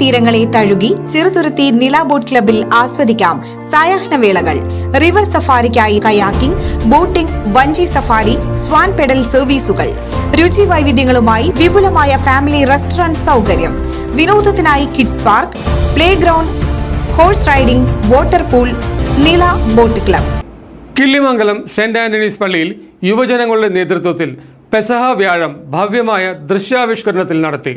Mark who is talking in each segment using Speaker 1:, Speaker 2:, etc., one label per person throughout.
Speaker 1: തീരങ്ങളെ തഴുകി ചെറുതുരുത്തി നില ബോട്ട് ക്ലബിൽ ആസ്വദിക്കാം സായാഹ്നവേളകൾ. റിവർ സഫാരിക്കായി കയാക്കിംഗ് ബോട്ടിംഗ് വഞ്ചി സഫാരി സ്വാൻ പെഡൽ സർവീസുകൾ. രുചി വൈവിധ്യങ്ങളുമായി വിപുലമായ ഫാമിലി റെസ്റ്റോറന്റ് സൗകര്യം. വിനോദത്തിനായി kids park play ground horse riding water pool Nila boat club.
Speaker 2: Killimangalam saint Antony's പള്ളിയിൽ യുവജനങ്ങളുടെ നേതൃത്വത്തിൽ പെസഹ വ്യാഴം ഭവ്യമായ ദൃശ്യാവിഷ്കരണത്തിൽ നടത്തി.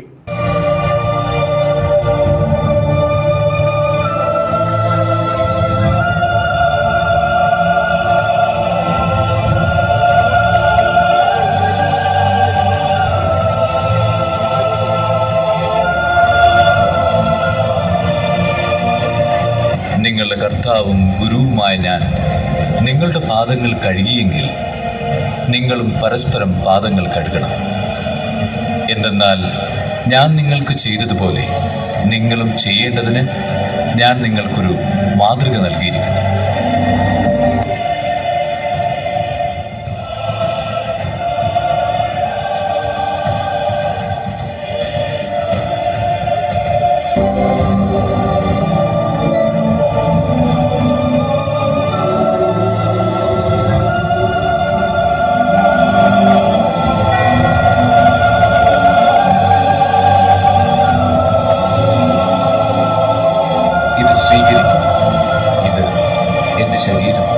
Speaker 3: കർത്താവും ഗുരുവുമായ ഞാൻ നിങ്ങളുടെ പാദങ്ങൾ കഴുകിയെങ്കിൽ നിങ്ങളും പരസ്പരം പാദങ്ങൾ കഴുകണം. എന്തെന്നാൽ ഞാൻ നിങ്ങൾക്ക് ചെയ്തതുപോലെ നിങ്ങളും ചെയ്യേണ്ടതിന് ഞാൻ നിങ്ങൾക്കൊരു മാതൃക നൽകിയിരിക്കുന്നു. ഇത് സ്വീകരിക്കും. ഇത് എന്റെ ശരീരം.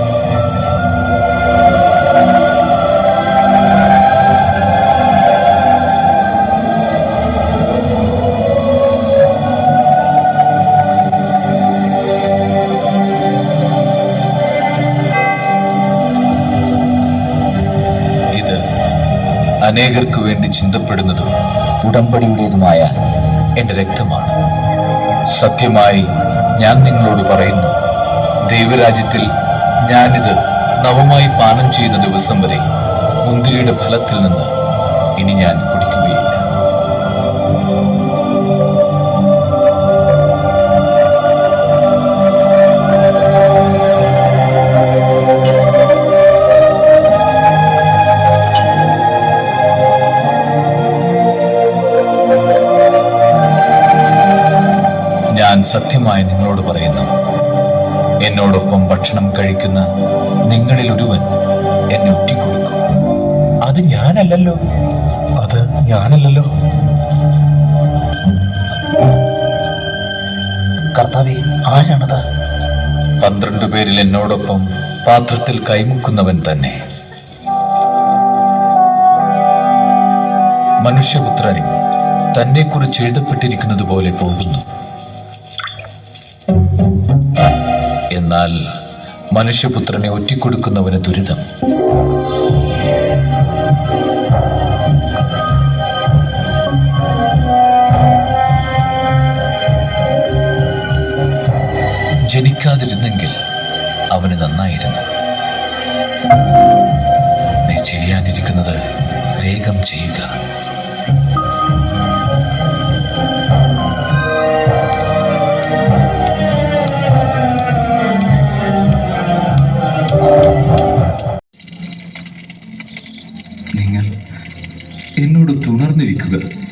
Speaker 3: അനേകർക്ക് വേണ്ടി ചിന്തപ്പെടുന്നതും ഉടമ്പടിയുടേതുമായ എന്റെ രക്തമാണ്. സത്യമായി ഞാൻ നിങ്ങളോട് പറയുന്നു. ദൈവരാജ്യത്തിൽ ഞാനിത് നവമായി പാനം ചെയ്യുന്ന ദിവസം വരെ മുന്തിരിയുടെ ഫലത്തിൽ നിന്ന് ഇനി ഞാൻ കുടിക്കുകയില്ല. സത്യമായി നിങ്ങളോട് പറയുന്നു. എന്നോടൊപ്പം ഭക്ഷണം കഴിക്കുന്ന നിങ്ങളിൽ ഒരുവൻ എന്നെ ഒറ്റിക്കൊടുക്കും. അത് ഞാനല്ലല്ലോ. അത് ഞാനല്ലല്ലോ. കർത്താവെ ആരാണത്? പന്ത്രണ്ട് പേരിൽ എന്നോടൊപ്പം പാത്രത്തിൽ കൈമുക്കുന്നവൻ തന്നെ. മനുഷ്യപുത്രൻ തന്നെക്കുറിച്ച് എഴുതപ്പെട്ടിരിക്കുന്നത് പോലെ പോകുന്നു. എന്നാൽ മനുഷ്യപുത്രനെ ഒറ്റിക്കൊടുക്കുന്നവന് ദുരിതം. ജനിക്കാതിരുന്നെങ്കിൽ അവന് നന്നായിരുന്നു. നീ ചെയ്യാനിരിക്കുന്നത് വേഗം ചെയ്യുക.
Speaker 4: നിങ്ങൾ എന്നോട് തുണർന്നിരിക്കുക.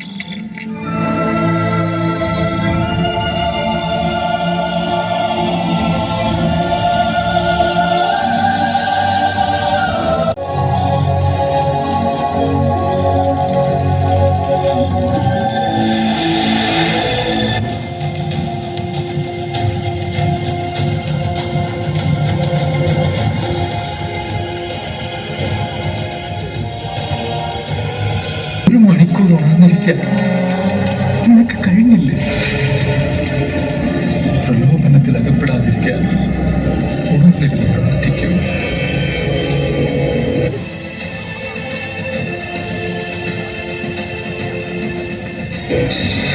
Speaker 4: കഴിഞ്ഞില്ലേ? പ്രലോഭനത്തിൽ അകപ്പെടാതിരിക്കാൻ ഉണർന്നിരുന്ന് പ്രാർത്ഥിക്കും
Speaker 5: Thank ആരെ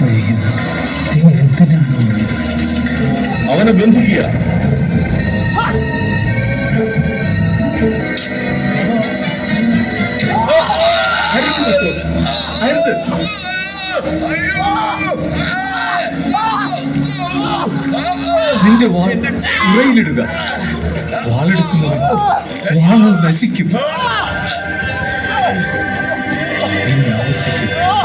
Speaker 4: സ്നേഹിത നീ എന്തിനാണ് അവനെ ബന്ധിക്കുക. നിന്റെ വാൾ ഉറയിലിടുക. വാളെടുക്കുന്നവൻ വാളുകൾ നശിക്കും. ഇനി ആവർത്തിക്കും.